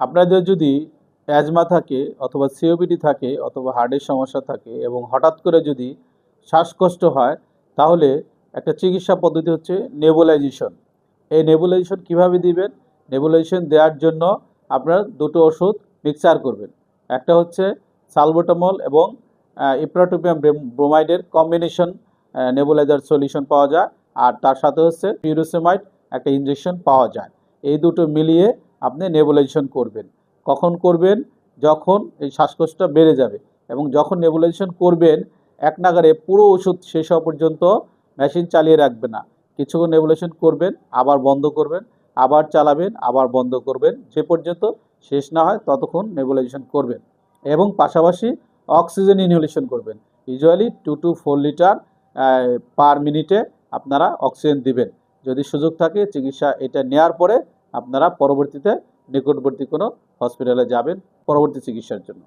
আপনাদের যদি অ্যাজমা থাকে অথবা সিওপিডি থাকে অথবা হার্টের সমস্যা থাকে এবং হঠাৎ করে যদি শ্বাসকষ্ট হয়, তাহলে একটা চিকিৎসা পদ্ধতি হচ্ছে নেবুলাইজেশন এই নেবুলাইজেশন কীভাবে দিবেন? নেবুলাইজেশন দেওয়ার জন্য আপনার দুটো ওষুধ মিক্সার করবেন। একটা হচ্ছে সালবোটামল এবং ইপ্রাটোপিয়াম ব্রোমাইডের কম্বিনেশন নেবুলাইজার সলিউশন পাওয়া যায়। আর তার সাথে হচ্ছে পিউরোসেমাইড একটা ইনজেকশন পাওয়া যায়। এই দুটো মিলিয়ে আপনি নেবুলাইজেশন করবেন। কখন করবেন? যখন এই শ্বাসকষ্টটা বেড়ে যাবে এবং যখন নেবুলাইজেশন করবেন, এক নাগারে পুরো ওষুধ শেষ হওয়া পর্যন্ত মেশিন চালিয়ে রাখবে না। কিছুক্ষণ নেবুলেশন করবেন, আবার বন্ধ করবেন, আবার চালাবেন, আবার বন্ধ করবেন। যে পর্যন্ত শেষ না হয় ততক্ষণ নেবুলাইজেশন করবেন এবং পাশাপাশি অক্সিজেন ইনহেলেশন করবেন। Usually two to four litre per মিনিটে আপনারা অক্সিজেন দিবেন। যদি সুযোগ থাকে চিকিৎসা এটা নেওয়ার পরে আপনারা পরবর্তীতে নিকটবর্তী কোনো হসপিটালে যাবেন পরবর্তী চিকিৎসার জন্য।